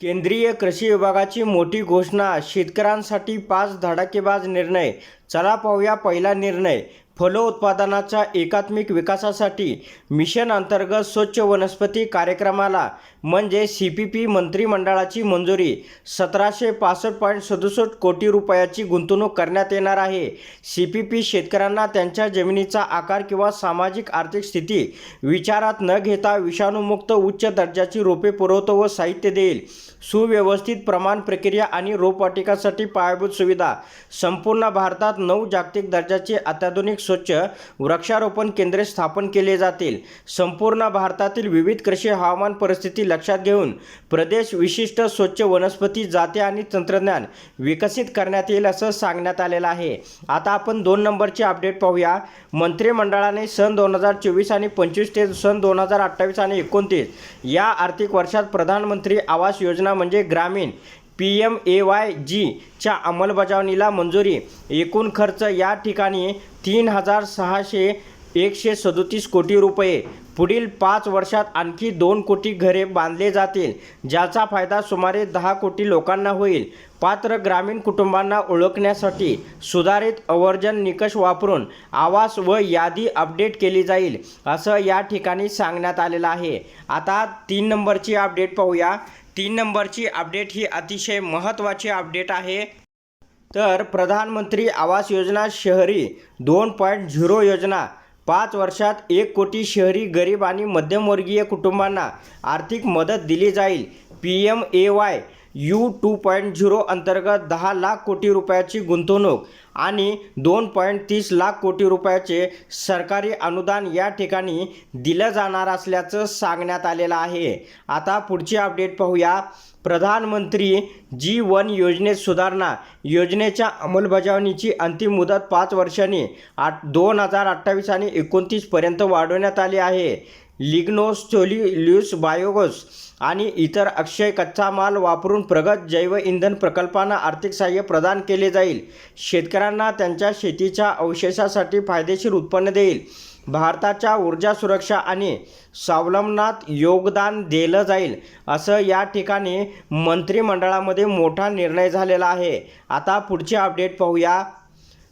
केंद्रीय कृषी विभागाची मोठी घोषणा शेतकऱ्यांसाठी पाच धडाकेबाज निर्णय. चला पाहूया पहिला निर्णय. फलोत्पादनाच्या एकात्मिक विकासासाठी मिशन अंतर्गत स्वच्छ वनस्पती कार्यक्रमाला म्हणजे सी पी पी मंत्रिमंडळाची मंजुरी सतराशे पासष्ट पॉईंट सदुसष्ट कोटी रुपयाची गुंतवणूक करण्यात येणार आहे. सी पी पी शेतकऱ्यांना त्यांच्या जमिनीचा आकार किंवा सामाजिक आर्थिक स्थिती विचारात न घेता विषाणूमुक्त उच्च दर्जाची रोपे पुरवतो व साहित्य देईल. सुव्यवस्थित प्रमाण प्रक्रिया आणि रोपवाटिकासाठी पायाभूत सुविधा. संपूर्ण भारतात नऊ जागतिक दर्जाचे अत्याधुनिक स्वच्छ वृक्षारोपण केंद्रे स्थापन केले जातील. संपूर्ण भारतातील विविध कृषी हवामान परिस्थिती लक्षात घेऊन प्रदेश विशिष्ट स्वच्छ वनस्पती जाते आणि तंत्रज्ञान विकसित करण्यात येईल असं सांगण्यात आलेलं आहे. आता आपण दोन नंबरचे अपडेट पाहूया. मंत्रिमंडळाने सन दोन हजार चोवीस आणि पंचवीस ते सन दोन हजार अठ्ठावीस आणि एकोणतीस या आर्थिक वर्षात प्रधानमंत्री आवास योजना म्हणजे ग्रामीण पी एम ए वाय जीच्या अंमलबजावणीला मंजुरी. एकूण खर्च या ठिकाणी तीन हजार सहाशे एकशे सदोतीस कोटी रुपये. पुढील पाच वर्षात आणखी दोन कोटी घरे बांधले जातील ज्याचा फायदा सुमारे दहा कोटी लोकांना होईल. पात्र ग्रामीण कुटुंबांना ओळखण्यासाठी सुधारित अवर्जन निकष वापरून आवास व यादी अपडेट केली जाईल असं या ठिकाणी सांगण्यात आलेलं आहे. आता तीन नंबरची अपडेट पाहूया. तीन नंबरची अपडेट ही अतिशय महत्त्वाची अपडेट आहे. तर प्रधानमंत्री आवास योजना शहरी दोन पॉईंट झिरो योजना पाच वर्षात एक कोटी शहरी गरीब आणि मध्यमवर्गीय कुटुंबांना आर्थिक मदत दिली जाईल. P M A Y U two point zero अंतर्गत दहा लाख कोटी रुपयाची गुंतवणूक आणि दोन पॉईंट तीस लाख कोटी रुपयाचे सरकारी अनुदान या ठिकाणी दिलं जाणार असल्याचं सांगण्यात आलेलं आहे. आता पुढची अपडेट पाहूया. प्रधानमंत्री जी वन योजनेत सुधारणा योजनेच्या अंमलबजावणीची अंतिम मुदत पाच वर्षांनी आठ दोन हजार अठ्ठावीस आणि एकोणतीसपर्यंत वाढवण्यात आली आहे. लिग्नोस्टोलिल्यूस बायोगोस आणि इतर अक्षय कच्चा माल वापरून प्रगत जैव इंधन प्रकल्पांना आर्थिक सहाय्य प्रदान केले जाईल. शेतकऱ्यांना त्यांच्या शेतीच्या अवशेषासाठी फायदेशीर उत्पन्न देईल. भारताच्या ऊर्जा सुरक्षा आणि स्वावलंबनात योगदान दिलं जाईल असं या ठिकाणी मंत्रिमंडळामध्ये मोठा निर्णय झालेला आहे. आता पुढचे अपडेट पाहूया.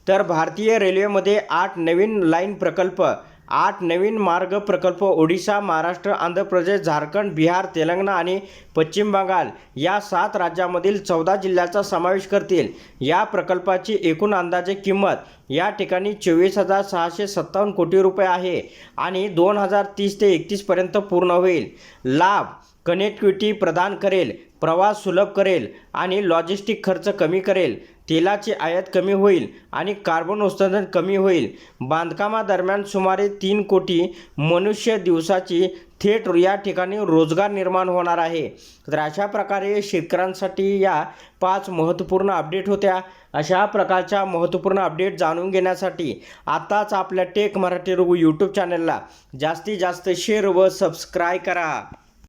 तर भारतीय रेल्वेमध्ये आठ नवीन लाईन प्रकल्प आठ नवीन मार्ग प्रकल्प ओडिशा महाराष्ट्र आंध्र प्रदेश झारखंड बिहार तेलंगणा आणि पश्चिम बंगाल या सात राज्यामधील चौदा जिल्ह्याचा समावेश करतील. या प्रकल्पाची एकूण अंदाजे किंमत या ठिकाणी चोवीस हजार सहाशे सत्तावन्न कोटी रुपये आहे आणि दोन हजार तीस ते एकतीसपर्यंत पूर्ण होईल. लाभ कनेक्टिव्हिटी प्रदान करेल प्रवास सुलभ करेल आणि लॉजिस्टिक खर्च कमी करेल. तेलाची आयात कमी होईल आणि कार्बन उत्सर्जन कमी होईल. बांधकामादरम्यान सुमारे तीन कोटी मनुष्य दिवसाची थेट या ठिकाणी रोजगार निर्माण होणार आहे. तर अशा प्रकारे शेतकऱ्यांसाठी या पाच महत्त्वपूर्ण अपडेट होत्या. अशा प्रकारच्या महत्त्वपूर्ण अपडेट जाणून घेण्यासाठी आत्ताच आपल्या टेक मराठी रघु यूट्यूब चॅनलला जास्तीत जास्त शेअर व सबस्क्राय करा.